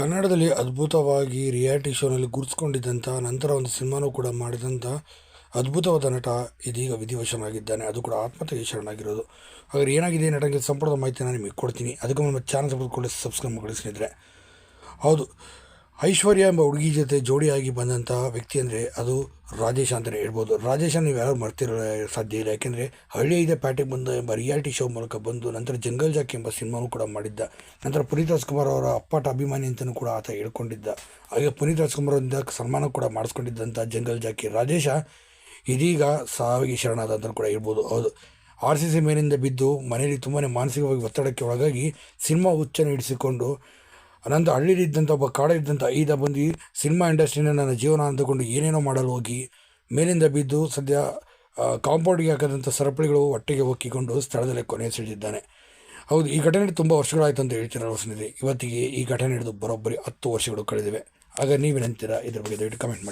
ಕನ್ನಡದಲ್ಲಿ ಅದ್ಭುತವಾಗಿ ರಿಯಾಲಿಟಿ ಶೋನಲ್ಲಿ ಗುರುತಿಸ್ಕೊಂಡಿದ್ದಂಥ ನಂತರ ಒಂದು ಸಿನಿಮಾನೂ ಕೂಡ ಮಾಡಿದಂಥ ಅದ್ಭುತವಾದ ನಟ ಇದೀಗ ವಿಧಿವಶನಾಗಿದ್ದಾನೆ. ಅದು ಕೂಡ ಆತ್ಮಹತ್ಯೆಗೆ ಶರಣಾಗಿರೋದು. ಹಾಗಾದ್ರೆ ಏನಾಗಿದೆ ನಟನಿಗೆ ಸಂಪೂರ್ಣ ಮಾಹಿತಿ ನಾನು ನಿಮಗೆ ಕೊಡ್ತೀನಿ. ಅದಕ್ಕೆ ನಮ್ಮ ಚಾನಲ್ ಸಬ್ಸ್ಕ್ರೈಬ್ ಸಬ್ಸ್ಕ್ರೈಬ್ ಮಾಡಿ ಹೌದು. ಐಶ್ವರ್ಯ ಎಂಬ ಹುಡುಗಿ ಜೊತೆ ಜೋಡಿಯಾಗಿ ಬಂದಂಥ ವ್ಯಕ್ತಿ ಅಂದರೆ ಅದು ರಾಜೇಶ್ ಅಂತಲೇ ಹೇಳ್ಬೋದು. ರಾಜೇಶ ನೀವು ಯಾರು ಮರ್ತಿರೋ ಸಾಧ್ಯ ಇಲ್ಲ. ಯಾಕೆಂದರೆ ಹಳ್ಳಿ ಇದೆ, ಪ್ಯಾಟಿಗೆ ಬಂದ ಎಂಬ ರಿಯಾಲಿಟಿ ಶೋ ಮೂಲಕ ಬಂದು ನಂತರ ಜಂಗಲ್ ಜಾಕ್ ಎಂಬ ಸಿನಿಮಾನೂ ಕೂಡ ಮಾಡಿದ್ದ. ನಂತರ ಪುನೀತ್ ರಾಜ್ಕುಮಾರ್ ಅವರ ಅಪ್ಪಟ ಅಭಿಮಾನಿ ಅಂತಲೂ ಕೂಡ ಆತ ಹೇಳ್ಕೊಂಡಿದ್ದ. ಹಾಗೆ ಪುನೀತ್ ರಾಜ್ಕುಮಾರ್ ಅವರಿಂದ ಸನ್ಮಾನ ಕೂಡ ಮಾಡಿಸ್ಕೊಂಡಿದ್ದಂಥ ಜಂಗಲ್ ಜಾಕಿ ರಾಜೇಶ ಇದೀಗ ಸಾವಿಗೆ ಶರಣಾದ ಅಂತ ಕೂಡ ಹೇಳ್ಬೋದು. ಹೌದು. ಆರ್ ಸಿ ಸಿ ಮೇಲಿಂದ ಬಿದ್ದು ಮನೆಯಲ್ಲಿ ತುಂಬಾ ಮಾನಸಿಕವಾಗಿ ಒತ್ತಡಕ್ಕೆ ಒಳಗಾಗಿ ಸಿನಿಮಾ ಹುಚ್ಚನ್ನು ಹಿಡಿಸಿಕೊಂಡು ಅನಂತರ ಹಳ್ಳಿಲಿದ್ದಂಥ ಒಬ್ಬ ಕಾಡಲ್ಲಿದ್ದಂಥ ಐದ ಬಂದು ಸಿನಿಮಾ ಇಂಡಸ್ಟ್ರಿನ ನನ್ನ ಜೀವನ ಅಂದುಕೊಂಡು ಏನೇನೋ ಮಾಡಲು ಹೋಗಿ ಮೇಲಿಂದ ಬಿದ್ದು ಸದ್ಯ ಕಾಂಪೌಂಡ್ಗೆ ಹಾಕದಂಥ ಸರಪಳಿಗಳು ಒಟ್ಟಿಗೆ ಒಕ್ಕಿಕೊಂಡು ಸ್ಥಳದಲ್ಲೇ ಕೊನೆಯುಸಿಳಿದಿದ್ದಾನೆ ಹೌದು, ಈ ಘಟನೆ ತುಂಬ ವರ್ಷಗಳಾಯಿತು ಅಂತ ಹೇಳ್ತಿರೋ ಸ್ನೇಹಿತರೆ ಇವತ್ತಿಗೆ ಈ ಘಟನೆ ಹಿಡಿದು ಬರೋಬ್ಬರಿ ಹತ್ತು ವರ್ಷಗಳು ಕಳೆದಿವೆ. ಆಗ ನೀವೇನಂತೀರಾ? ಇದ್ರ ಬಗ್ಗೆ ದಯವಿಟ್ಟು ಕಮೆಂಟ್ ಮಾಡಿ.